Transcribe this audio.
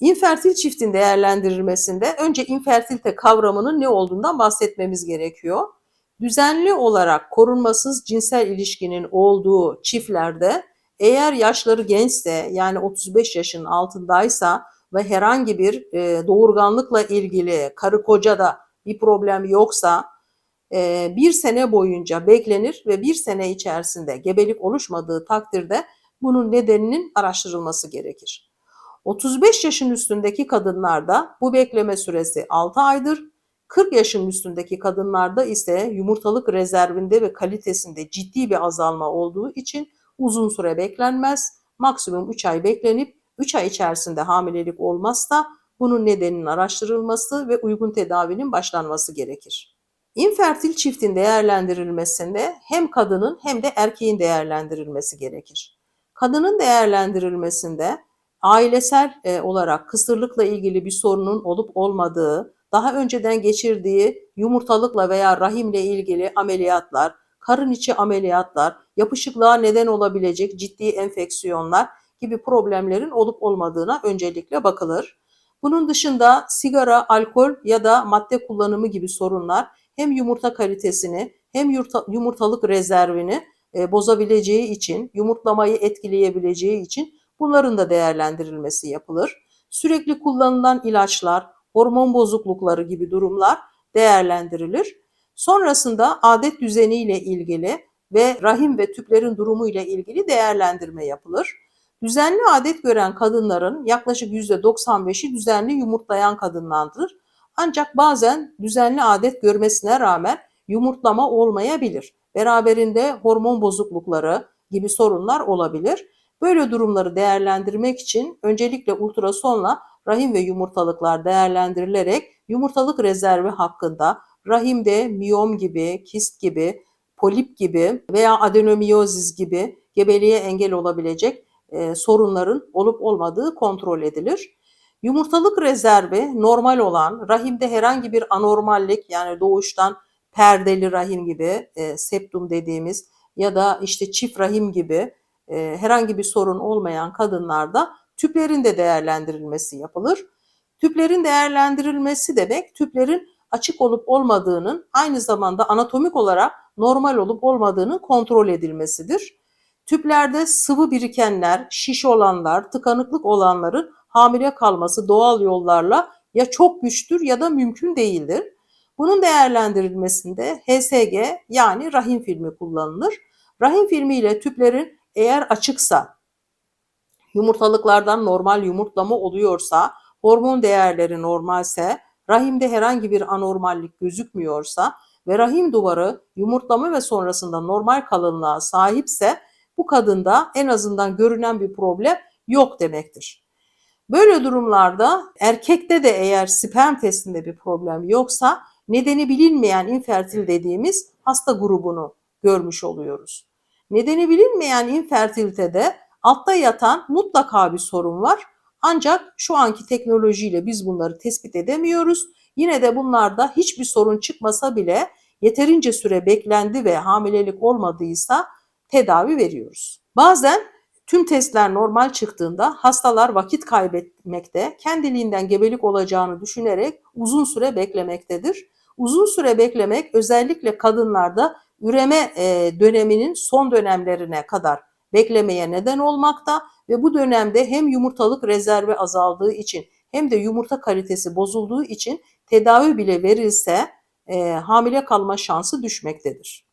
İnfertil çiftin değerlendirilmesinde önce infertilite kavramının ne olduğundan bahsetmemiz gerekiyor. Düzenli olarak korunmasız cinsel ilişkinin olduğu çiftlerde eğer yaşları gençse yani 35 yaşın altındaysa ve herhangi bir e, doğurganlıkla ilgili karı koca da bir problem yoksa e, bir sene boyunca beklenir ve bir sene içerisinde gebelik oluşmadığı takdirde bunun nedeninin araştırılması gerekir. 35 yaşın üstündeki kadınlarda bu bekleme süresi 6 aydır. 40 yaşın üstündeki kadınlarda ise yumurtalık rezervinde ve kalitesinde ciddi bir azalma olduğu için uzun süre beklenmez. Maksimum 3 ay beklenip 3 ay içerisinde hamilelik olmazsa bunun nedeninin araştırılması ve uygun tedavinin başlanması gerekir. İnfertil çiftin değerlendirilmesinde hem kadının hem de erkeğin değerlendirilmesi gerekir. Kadının değerlendirilmesinde ailesel e, olarak kısırlıkla ilgili bir sorunun olup olmadığı, daha önceden geçirdiği yumurtalıkla veya rahimle ilgili ameliyatlar, karın içi ameliyatlar, yapışıklığa neden olabilecek ciddi enfeksiyonlar gibi problemlerin olup olmadığına öncelikle bakılır. Bunun dışında sigara, alkol ya da madde kullanımı gibi sorunlar hem yumurta kalitesini hem yumurtalık rezervini e, bozabileceği için, yumurtlamayı etkileyebileceği için bunların da değerlendirilmesi yapılır. Sürekli kullanılan ilaçlar, hormon bozuklukları gibi durumlar değerlendirilir. Sonrasında adet düzeniyle ilgili ve rahim ve tüplerin durumu ile ilgili değerlendirme yapılır. Düzenli adet gören kadınların yaklaşık %95'i düzenli yumurtlayan kadınlardır. Ancak bazen düzenli adet görmesine rağmen yumurtlama olmayabilir. Beraberinde hormon bozuklukları gibi sorunlar olabilir. Böyle durumları değerlendirmek için öncelikle ultrasonla rahim ve yumurtalıklar değerlendirilerek yumurtalık rezervi hakkında rahimde miyom gibi, kist gibi, polip gibi veya adenomiyozis gibi gebeliğe engel olabilecek e, sorunların olup olmadığı kontrol edilir. Yumurtalık rezervi normal olan, rahimde herhangi bir anormallik yani doğuştan perdeli rahim gibi, e, septum dediğimiz ya da işte çift rahim gibi e, herhangi bir sorun olmayan kadınlarda tüplerin de değerlendirilmesi yapılır. Tüplerin değerlendirilmesi demek tüplerin açık olup olmadığının aynı zamanda anatomik olarak normal olup olmadığının kontrol edilmesidir. Tüplerde sıvı birikenler, şiş olanlar, tıkanıklık olanların hamile kalması doğal yollarla ya çok güçtür ya da mümkün değildir. Bunun değerlendirilmesinde HSG yani rahim filmi kullanılır. Rahim filmi ile tüplerin eğer açıksa, yumurtalıklardan normal yumurtlama oluyorsa, hormon değerleri normalse, rahimde herhangi bir anormallik gözükmüyorsa ve rahim duvarı yumurtlama ve sonrasında normal kalınlığa sahipse bu kadında en azından görünen bir problem yok demektir. Böyle durumlarda erkekte de eğer sperm testinde bir problem yoksa nedeni bilinmeyen infertil dediğimiz hasta grubunu görmüş oluyoruz. Nedeni bilinmeyen infertilitede altta yatan mutlaka bir sorun var. Ancak şu anki teknolojiyle biz bunları tespit edemiyoruz. Yine de bunlarda hiçbir sorun çıkmasa bile yeterince süre beklendi ve hamilelik olmadıysa tedavi veriyoruz. Bazen tüm testler normal çıktığında hastalar vakit kaybetmekte, kendiliğinden gebelik olacağını düşünerek uzun süre beklemektedir. Uzun süre beklemek özellikle kadınlarda üreme e, döneminin son dönemlerine kadar beklemeye neden olmakta ve bu dönemde hem yumurtalık rezervi azaldığı için hem de yumurta kalitesi bozulduğu için tedavi bile verilse e, hamile kalma şansı düşmektedir.